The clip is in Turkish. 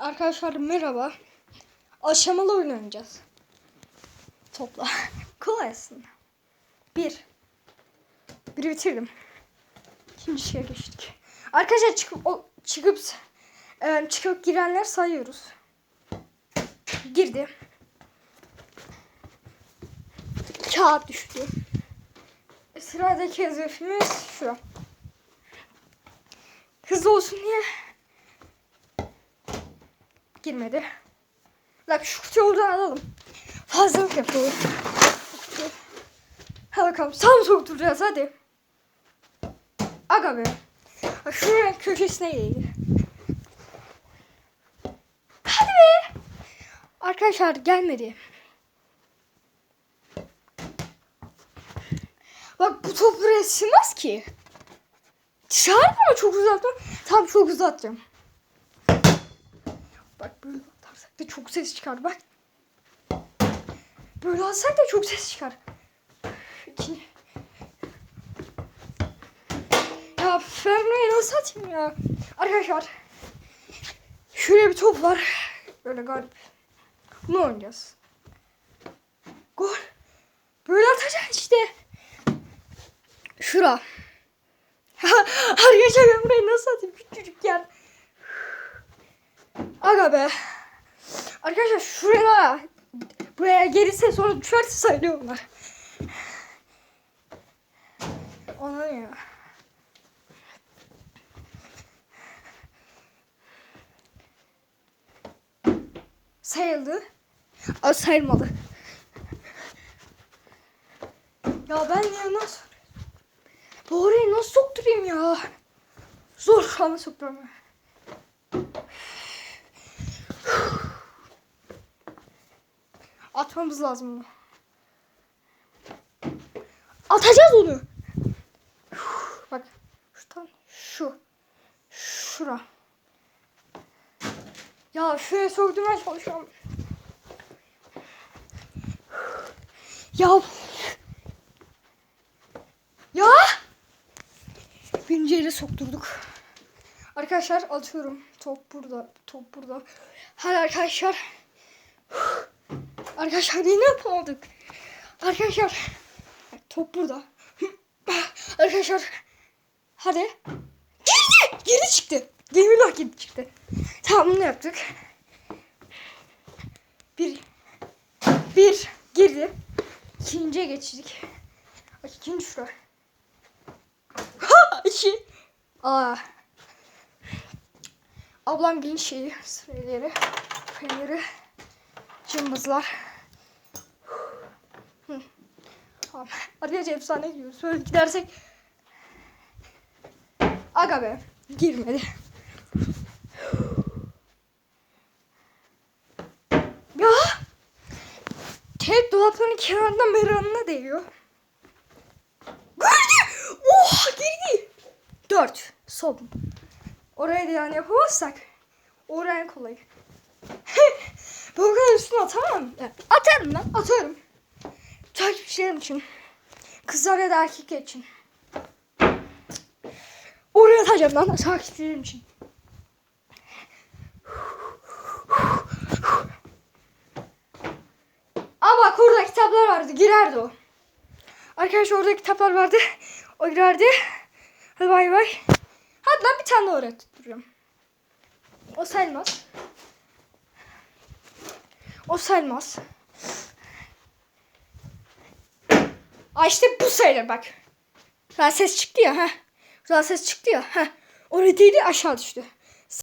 Arkadaşlar merhaba. Aşamalı oyun oynayacağız. Topla. Kolay aslında. Bir. Biri bitirdim. İkinci şeye geçtik. Arkadaşlar çıkıp o, çıkıp e, çıkıp girenler sayıyoruz. Girdi. Kağıt düştü. Sıradaki hedefimiz şu. Hızlı olsun diye girmedi. Bak şu kutuyu oradan alalım. Fazlalık yapalım. Hadi bakalım tam sokturacağız hadi. Aga be. Bak köşesine eğil. Hadi be. Arkadaşlar gelmedi. Bak bu top buraya sığmaz ki. Dışarıda mı çok uzattım? Tam çok uzatacağım. Bak böyle atarsak da çok ses çıkar bak. Böyle atsak da çok ses çıkar. İki. Ya burayı nasıl atayım ya? Arkadaşlar. Şöyle bir top var. Böyle garip. Bunu oynayacağız. Gol. Böyle atacağız işte. Şura. Arkadaşlar ben burayı nasıl atayım? Küçücük yer. Aga be. Arkadaşlar şuraya buraya gelirse sonra düşerse sayılıyorlar. Ona ne ya? Sayıldı. Aa, sayılmadı. Ya ben ya nasıl? Bu orayı nasıl sokturayım ya? Zor ama sokturamıyorum. Atmamız lazım onu. Atacağız onu. Bak. Şuradan şu. Şura. Ya şuraya sokturmaya çalışıyorum. Ya. Ya. Birinci yere sokturduk. Arkadaşlar atıyorum. Top burada. Top burada. Hadi arkadaşlar. Arkadaşlar yine yapamadık. Arkadaşlar. Top burada. Arkadaşlar. Hadi. Girdi. Girdi çıktı. Gemilah girdi çıktı. Tamam bunu yaptık. Bir. Bir. Girdi. İkinciye geçtik. Bak ikinci şura. Ha! İki. Aa. Ablam giyin şeyi. Sırayları. Feneri. Cımbızlar. Tamam. Arkadaşlar efsane gidiyoruz. Böyle gidersek. Aga be. Girmedi. Ya. Tep dolapların kenarından meranına değiyor. Girdi. Oha girdi. Dört. Son. Oraya da yani yapamazsak. Oraya kolay. Kadar üstüne atamam. Ya, atarım lan atarım. Takipçilerim için. Kızlar ya da erkekler için. Oraya atacağım lan takipçilerim için. Ama bak orada kitaplar vardı girerdi o. Arkadaşlar orada kitaplar vardı. O girerdi. Hadi bay bay. Hadi lan bir tane daha oraya tutturuyorum. O sayılmaz. O sayılmaz. Aa işte bu sayılır bak. Şuradan ses çıktı ya. ha. Şuradan ses çıktı ya. ha. Oraya değdi aşağı düştü.